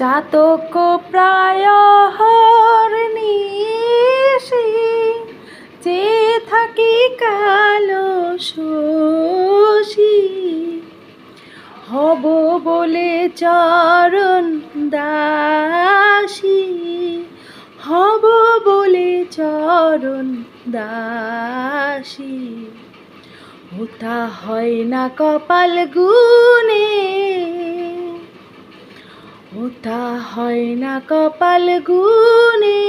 চাতক প্রায় হরনিশি যে থাকি কালো শশী। হব বলে চরণ দাসী, হব বলে চরণ দাসী। ওটা হয় না কপাল গুনে ওটা হয় না কপাল গুনে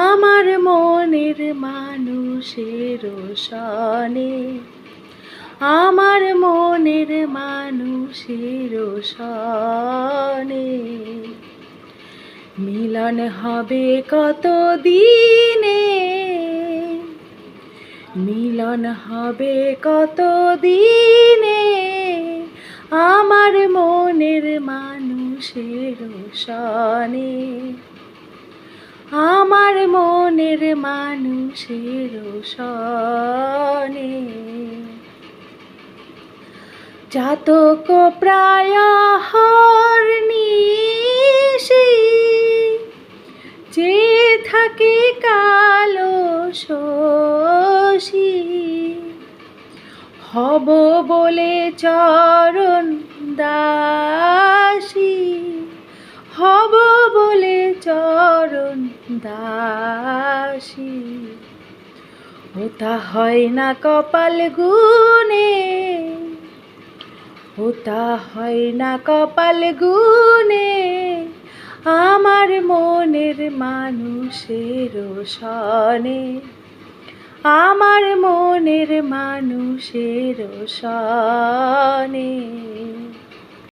আমার মনের মানুষের সনে আমার মনের মানুষের সনে মিলন হবে কত দিনে মিলন হবে কত দিনে আমার মনের সনে আমার মনের মানুষের সনে চাতক প্রায় হরনিশি যে থাকে কালো শশী। হব বলে চরণ দাসী দাসী। ওটা হয় না কপাল গুনে ওটা হয় না কপাল গুনে আমার মনের মানুষের সনে। আমার মনের মানুষের সনে।